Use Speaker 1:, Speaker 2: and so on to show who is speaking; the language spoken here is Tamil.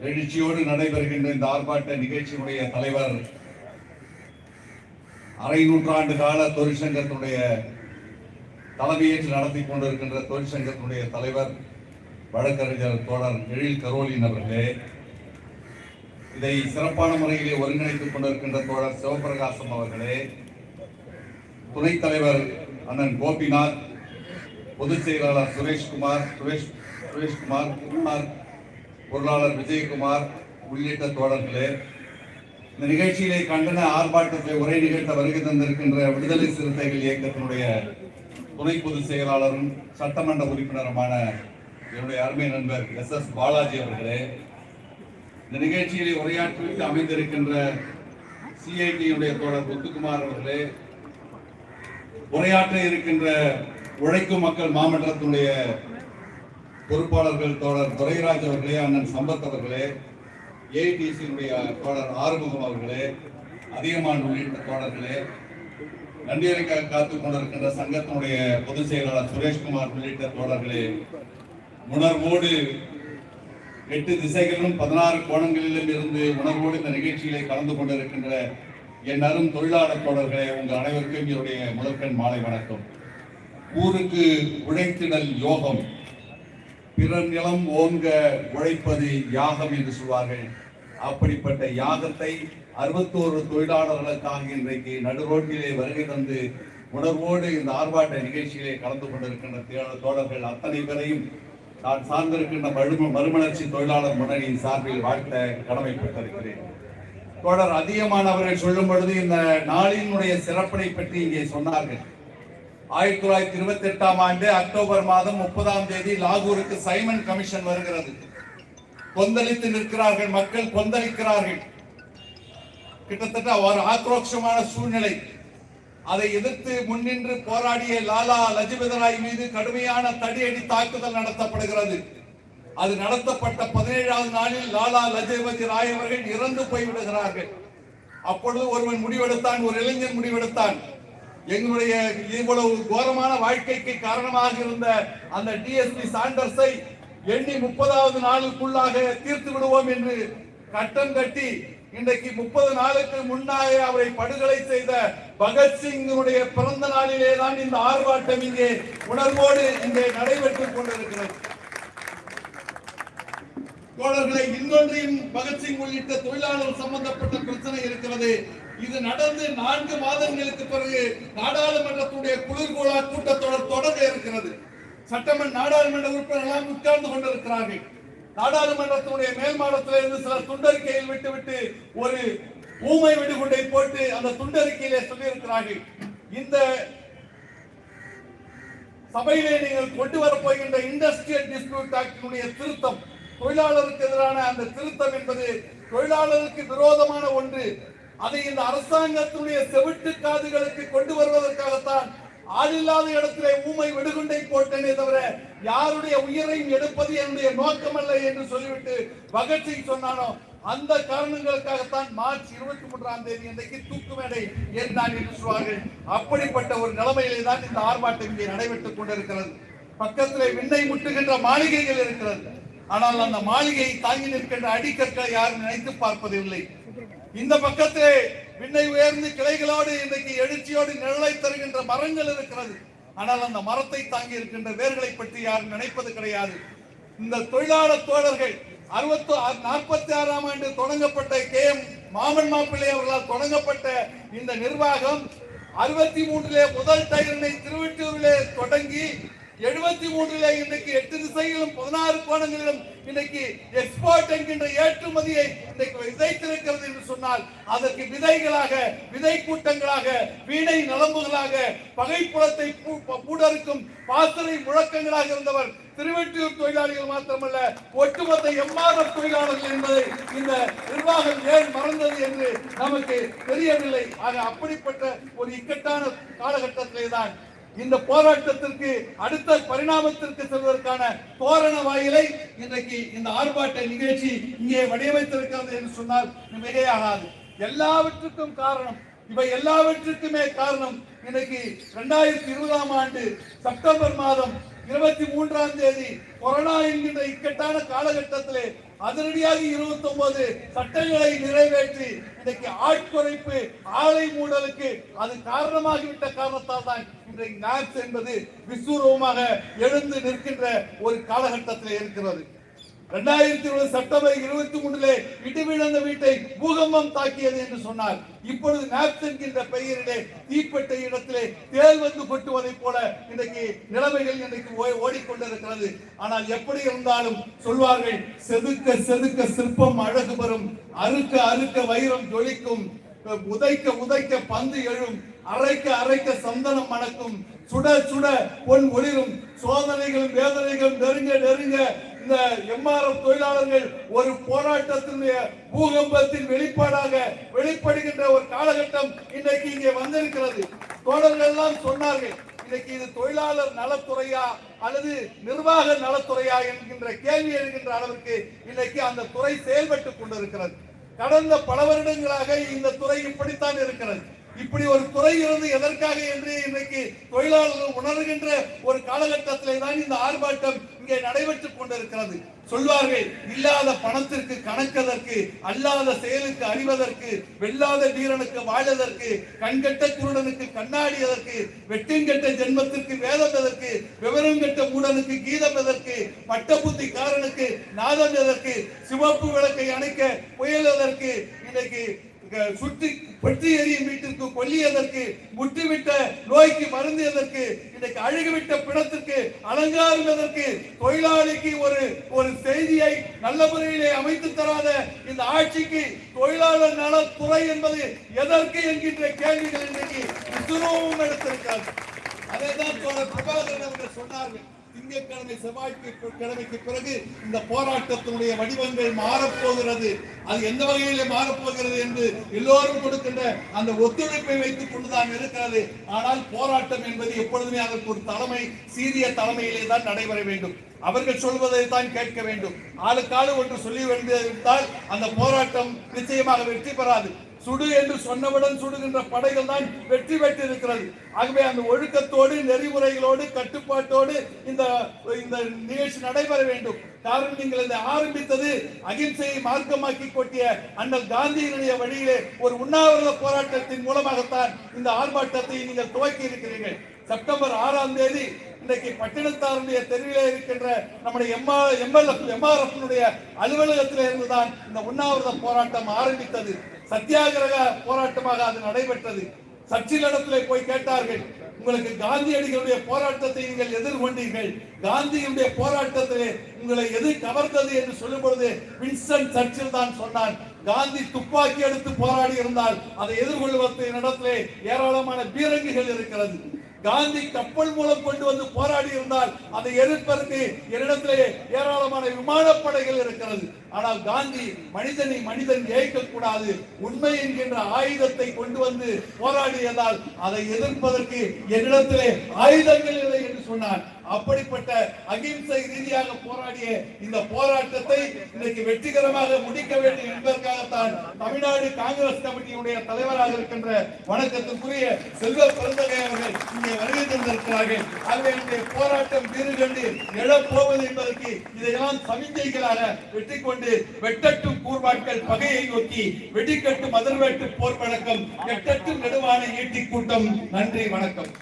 Speaker 1: எழுச்சியோடு நடைபெறுகின்ற இந்த ஆர்ப்பாட்ட நிகழ்ச்சியினுடைய தலைவர் அரை நூற்றாண்டு கால தொழிற்சங்கத்தினுடைய தலைமையேற்று நடத்தி கொண்டிருக்கின்ற தொழிற்சங்கத்தினுடைய தலைவர் வழக்கறிஞர் தோழர் எழில் கரோலின் அவர்களே இதை சிறப்பான முறையிலே ஒருங்கிணைத்துக் கொண்டிருக்கின்ற தோழர் சிவபிரகாசம் அவர்களே துணைத் தலைவர் அண்ணன் கோபிநாத் பொதுச் செயலாளர் சுரேஷ்குமார் சுரேஷ் சுரேஷ்குமார் குமார் பொருளாளர் விஜயகுமார் உள்ளிட்ட தோழர்களே இந்த நிகழ்ச்சியிலே கண்டன ஆர்ப்பாட்டத்தை உரை நிகழ்த்த வருகை தந்திருக்கின்ற விடுதலை சிறுத்தைகள் இயக்கத்தினுடைய துணை பொதுச் செயலாளரும் சட்டமன்ற உறுப்பினருமான என்னுடைய அருமை நண்பர் எஸ் எஸ் பாலாஜி அவர்களே இந்த நிகழ்ச்சியிலே உரையாற்றி அமைந்திருக்கின்ற சிஐடியுடைய தோழர் முத்துக்குமார் அவர்களே உரையாற்ற இருக்கின்ற உழைக்கும் மக்கள் மாமன்றத்தினுடைய பொறுப்பாளர்கள் தோழர் துரைராஜ் அவர்களே அண்ணன் சம்பத் அவர்களே ஏடிசியினுடைய தோழர் ஆறுமுகம் அவர்களே அதிகமான் உள்ளிட்ட தோழர்களே நன்றியறைக்காக காத்துக் கொண்டிருக்கின்ற சங்கத்தினுடைய பொதுச் செயலாளர் சுரேஷ்குமார் உள்ளிட்ட தோழர்களே உணர்வோடு எட்டு திசைகளிலும் பதினாறு கோணங்களிலும் இருந்து உணர்வோடு இந்த நிகழ்ச்சிகளை கலந்து கொண்டிருக்கின்ற என் அரும் தொழிலாளர் தோழர்களே உங்கள் அனைவருக்கும் என்னுடைய முதற்கண் மாலை வணக்கம். ஊருக்கு உழைத்திடல் யோகம். பிறர் நிலம் ஓங்க உழைப்பது யாகம் என்று சொல்வார்கள். அப்படிப்பட்ட யாகத்தை அறுபத்தோரு தொழிலாளர்களுக்காக இன்றைக்கு நடுரோட்டிலே வருகை தந்து உணர்வோடு இந்த ஆர்ப்பாட்ட நிகழ்ச்சியிலே கலந்து கொண்டிருக்கின்ற தோழர்கள் அத்தனை பேரையும் நான் சார்ந்திருக்கின்ற மறும மறுமலர்ச்சி தொழிலாளர் முன்னணியின் சார்பில் வாழ்த்த கடமைப்பட்டிருக்கிறேன். தோழர் அதிகமான அவர்கள் சொல்லும் பொழுது இந்த நாளினுடைய சிறப்பினை பற்றி இங்கே சொன்னார்கள். ஆயிரத்தி தொள்ளாயிரத்தி இருபத்தி எட்டாம் ஆண்டு அக்டோபர் மாதம் முப்பதாம் தேதி லாகூருக்கு சைமன் கமிஷன் வருகிறது. கொந்தளித்து நிற்கிறார்கள் மக்கள் கொந்தளிக்கிறார்கள். கிட்டத்தட்ட ஒரு ஆக்ரோஷமான சூழ்நிலை. அதை எதிர்த்து முன்னின்று போராடிய லாலா லஜபதி ராய் மீது கடுமையான தடியடி தாக்குதல் நடத்தப்படுகிறது. அது நடத்தப்பட்ட பதினேழாவது நாளில் லாலா லஜபதி ராய் அவர்கள் இறந்து போய்விடுகிறார்கள். அப்பொழுது ஒருவன் முடிவெடுத்தான் ஒரு இளைஞன் முடிவெடுத்தான். எங்களுடைய இவ்வளவு கோரமான வாழ்க்கைக்கு காரணமாக இருந்த அந்த டிஎஸ்பி சாண்டர்ஸை எண்ணி முப்பதாவது நாளுக்குள்ளாக தீர்த்து விடுவோம் என்று கட்டம் கட்டி இன்றைக்கு முப்பது நாளுக்கு முன்னாக அவரை படுகொலை செய்த பகத்சிங்கினுடைய பிறந்த நாளிலே தான் இந்த ஆர்ப்பாட்டம் இங்கே உணர்வோடு இங்கே நடைபெற்றுக் கொண்டிருக்கிறது. தோழர்களை இன்னொன்றையும் பகத்சிங் உள்ளிட்ட தொழிலாளர் சம்பந்தப்பட்ட பிரச்சனை இருக்கிறது. இது நடந்து நான்கு மாதங்களுக்கு பிறகு நாடாளுமன்றத்துடைய குளிர்கோளா கூட்டத்தொடர் தொடங்க இருக்கிறது. சட்டமன்ற நாடாளுமன்ற உறுப்பினர்கள் உட்கார்ந்து கொண்டிருக்கிறார்கள். நாடாளுமன்றத்தினுடைய மேல் மாடத்தில் இருந்து சில துண்டறிக்கையில் விட்டுவிட்டு ஒரு ஊமை வெடிகுண்டை போட்டு அந்த துண்டறிக்கையிலே சொல்லியிருக்கிறார்கள். இந்த சபையிலே நீங்கள் கொண்டு வர இண்டஸ்ட்ரியல் டிஸ்பியூட் ஆக்டினுடைய திருத்தம் தொழிலாளருக்கு எதிரான அந்த திருத்தம் என்பது தொழிலாளருக்கு விரோதமான ஒன்று. அதை இந்த அரசாங்கத்தினுடைய செவிட்டு காதுகளுக்கு கொண்டு வருவதற்காகத்தான் ஆளில்லாத இடத்திலே ஊமை வெடுகுண்டை போட்டேனே தவிர யாருடைய உயிரையும் எடுப்பது என்னுடைய நோக்கமல்ல என்று சொல்லிவிட்டு பகத்சிங் சொன்னானோ அந்த காரணங்களுக்காகத்தான் மார்ச் இருபத்தி மூன்றாம் தேதி இன்றைக்கு தூக்கு மேடை ஏறினான் என்று சொல்வார்கள். அப்படிப்பட்ட ஒரு நிலைமையிலே தான் இந்த ஆர்ப்பாட்டம் இங்கே நடைபெற்றுக் கொண்டிருக்கிறது. பக்கத்திலே விண்ணை முட்டுகின்ற மாளிகைகள் இருக்கிறது. ஆனால் அந்த மாளிகையை தாங்கி நிற்கின்ற அடிக்கற்களை யாரும் நினைத்து பார்ப்பதில்லை. இந்த பக்கத்திலே விண்ணை உயர்ந்து கிளைகளோடு இன்றைக்கு எழுச்சியோடு நிழலை தருகின்ற மரங்கள் இருக்கிறது. ஆனால் அந்த மரத்தை தாங்கி இருக்கின்ற வேர்களை பற்றி யாரும் நினைப்பது கிடையாது. இந்த தொழிலாளர் தோழர்கள் அறுபத்தி நாற்பத்தி ஆறாம் ஆண்டு தொடங்கப்பட்ட கே எம் மாமன் மாப்பிள்ளை அவர்களால் தொடங்கப்பட்ட இந்த நிர்வாகம் அறுபத்தி மூன்றிலே முதல் டயரினை திருவெட்டூரிலே தொடங்கி எழுபத்தி மூன்றுல இன்றைக்கு எட்டு திசைகளும் பதினாறு கோணங்களிலும் இன்னைக்கு எக்ஸ்போர்ட் என்கின்ற ஏற்றுமதியை இன்றைக்கு விதைத்திருக்கிறது என்று சொன்னால் அதற்கு விதைகளாக விதை கூட்டங்களாக வீணை நலம்புகளாக பகைப்புலத்தை பூ- பூடறுக்கும் பாசறை முழக்கங்களாக இருந்தவர் திருவெட்டியூர் தொழிலாளிகள் மாத்திரமல்ல ஒட்டுமொத்த எம்ஆர்எஃப் தொழிலாளர்கள் என்பதை இந்த நிர்வாகம் ஏன் மறந்தது என்று நமக்கு தெரியவில்லை. ஆக அப்படிப்பட்ட ஒரு இக்கட்டான காலகட்டத்திலே தான் இந்த போராட்டத்திற்கு அடுத்த பரிணாமத்திற்கு செல்வதற்கான தோரண வாயிலை இன்றைக்கு இந்த ஆர்ப்பாட்ட நிகழ்ச்சி இங்கே வடிவமைத்திருக்கிறது என்று சொன்னால் மிகையாகாது எல்லாவற்றுக்கும் காரணம் இவை எல்லாவற்றுக்குமே காரணம் இன்னைக்கு இரண்டாயிரத்தி இருபதாம் ஆண்டு செப்டம்பர் மாதம் இருபத்தி மூன்றாம் தேதி கொரோனா என்கின்ற இக்கட்டான காலகட்டத்திலே அதிரடியாக இருபத்தி ஒன்பது சட்டங்களை நிறைவேற்றி இன்றைக்கு ஆட்குறைப்பு ஆலை மூடலுக்கு அது காரணமாகிவிட்ட காரணத்தால் தான் இன்றைக்கு நாக்ஸ் என்பது விஸ்வரூபமாக எழுந்து நிற்கின்ற ஒரு காலகட்டத்தில் இருக்கிறது. இரண்டாயிரத்தி இருபது செப்டம்பர் இருபத்தி மூன்றிலே இடிவிழந்த வீட்டை பூகம்பம் தாக்கியது என்று சொன்னார். இப்பொழுது நாப்தன் என்ற பெயரிலே தீப்பெட்ட இடத்திலே தேல் வந்து கொட்டுவதை போல இன்றைக்கு நிலைமைகள் இன்றைக்கு ஓ- ஓடிக்கொண்டிருக்கிறது. ஆனால் எப்படி இருந்தாலும் சொல்வார்கள் செதுக்க செதுக்க சிற்பம் அழகு பெறும் அறுக்க அறுக்க வைரம் ஜொலிக்கும் உதைக்க உதைக்க பந்து எழும் அரைக்க அரைக்க சந்தனம் மணக்கும் சுட சுட பொன் ஒளிரும் சோதனைகளும் வேதனைகளும் நெருங்க நெருங்க இந்த எம்ஆர்எஃப் தொழிலாளர்கள் ஒரு போராட்டத்தினுடைய பூகம்பத்தின் வெளிப்பாடாக வெளிப்படுகின்ற ஒரு காலகட்டம் இன்றைக்கு இங்கே வந்திருக்கிறது. தோழர்கள் எல்லாம் சொன்னார்கள் இன்னைக்கு இது தொழிலாளர் நலத்துறையா அல்லது நிர்வாக நலத்துறையா? என்கின்ற கேள்வி எழுகின்ற அளவிற்கு இன்னைக்கு அந்த துறை செயல்பட்டு கொண்டிருக்கிறது. கடந்த பல வருடங்களாக இந்த துறை இப்படித்தான் இருக்கிறது. இப்படி ஒரு துறை இருந்து எதற்காக என்று இன்றைக்கு தொழிலாளர்கள் உணர்கின்ற ஒரு காலகட்டத்திலே தான் இந்த ஆர்ப்பாட்டம் இங்கே நடைபெற்றுக் கொண்டிருக்கிறது. சொல்வார்கள் இல்லாத பணத்திற்கு கணக்கதற்கு அல்லாத செயலுக்கு அறிவதற்கு வெல்லாத வீரனுக்கு வாழதற்கு கண்கட்ட குருடனுக்கு கண்ணாடியதற்கு வெட்டுங்கெட்ட ஜென்மத்திற்கு வேதம் எதற்கு விவரம் கெட்ட மூடனுக்கு கீதம் எதற்கு பட்ட புத்திக்காரனுக்கு நாதம் எதற்கு சிவப்பு விளக்கை அணைக்க புயல் எதற்கு இன்னைக்கு சுற்றி வெற்றி எரியும் வீட்டிற்கு கொல்லியதற்கு முற்றிவிட்ட நோய்க்கு மருந்து எதற்கு இன்னைக்கு அழுகிவிட்ட பிணத்திற்கு அலங்காரம் எதற்கு தொழிலாளிக்கு ஒரு ஒரு செய்தியை நல்ல முறையிலே அமைத்து தராத இந்த ஆட்சிக்கு தொழிலாளர் நலத்துறை என்பது எதற்கு என்கின்ற கேள்விகள் இன்றைக்கு விசுரோகம் எடுத்திருக்கிறது. அதை தான் பிரபாகரன் அவர்கள் சொன்னார்கள். திங்கட்கிழமை செவ்வாய்க்கு கிழமைக்கு பிறகு இந்த போராட்டத்தினுடைய வடிவங்கள் மாறப்போகிறது. அது எந்த வகையிலே மாறப்போகிறது என்று எல்லோரும் கொடுக்கின்ற அந்த ஒத்துழைப்பை வைத்துக் கொண்டுதான் இருக்கிறது. ஆனால் போராட்டம் என்பது எப்பொழுதுமே அதற்கு ஒரு தலைமை சீரிய தலைமையிலே தான் நடைபெற வேண்டும். அவர்கள் சொல்வதை தான் கேட்க வேண்டும். ஆளுக்காலு ஒன்று சொல்லி வேண்டியிருந்தால் அந்த போராட்டம் நிச்சயமாக வெற்றி பெறாது. சுடு என்று சொன்னவுடன் சுடுகின்ற படைகள் தான் வெற்றி பெற்று இருக்கிறது ஆகவே அந்த ஒழுக்கத்தோடு நெறிமுறைகளோடு கட்டுப்பாட்டோடு இந்த இந்த நிகழ்ச்சி நடைபெற வேண்டும். காரணம் நீங்கள் இதை ஆரம்பித்தது அகிம்சையை மார்க்கமாக்கி கொட்டிய அண்ணல் காந்தியினுடைய வழியிலே ஒரு உண்ணாவிரத போராட்டத்தின் மூலமாகத்தான் இந்த ஆர்ப்பாட்டத்தை நீங்கள் துவக்கி இருக்கிறீர்கள். செப்டம்பர் ஆறாம் தேதி இன்றைக்கு பட்டினத்தாருடைய தெருவிலே இருக்கின்ற நம்முடைய எம்ஆ எம்எல்எஃப் எம்ஆர்எஃப் அலுவலகத்திலே இருந்துதான் இந்த உண்ணாவிரத போராட்டம் ஆரம்பித்தது. சத்தியாகிரக போராட்டமாக அது நடைபெற்றது. சர்ச்சிலிடத்திலே போய் கேட்டார்கள் உங்களுக்கு காந்தியடிகளுடைய போராட்டத்தை நீங்கள் எதிர்கொண்டீர்கள். காந்தியுடைய போராட்டத்திலே உங்களை எது கவர்ந்தது? என்று சொல்லும் பொழுது வின்சன் சர்ச்சில் தான் சொன்னான் காந்தி துப்பாக்கி எடுத்து போராடி இருந்தால் அதை எதிர்கொள்வதற்கு இடத்திலே ஏராளமான பீரங்கிகள் இருக்கிறது. காந்தி கப்பல் மூலம் கொண்டு வந்து போராடி இருந்தால் அதை எதிர்ப்பதற்கு என்னிடத்திலே ஏராளமான விமானப்படைகள் இருக்கிறது. ஆனால் காந்தி மனிதனை மனிதன் ஜெயிக்க கூடாது உண்மை என்கின்ற ஆயுதத்தை கொண்டு வந்து போராடியதால் அதை எதிர்ப்பதற்கு என்னிடத்திலே ஆயுதங்கள் இல்லை என்று சொன்னார். அப்படிப்பட்ட அகிம்சை ரீதியாக போராடிய இந்த போராட்டத்தை இன்னைக்கு வெற்றிகரமாக முடிக்க வேண்டும் என்பதற்காகத்தான் தமிழ்நாடு காங்கிரஸ் கமிட்டியுடைய தலைவராக இருக்கின்ற வணக்கத்திற்குரிய செல்வ பிறந்தகை அவர்கள் இங்கே வருகை தந்திருக்கிறார்கள். ஆகவே போராட்டம் வீறு கண்டு எழப்போவது என்பதற்கு இதையெல்லாம் சமிஞ்சைகளாக வெற்றி கொண்டு வெட்டட்டும் கூர்வாட்கள் பகையை நோக்கி வெடிக்கட்டும் மதர்வேட்டு போர் வழக்கம் எட்டட்டும் நெடுவான ஈட்டி கூட்டம். நன்றி வணக்கம்.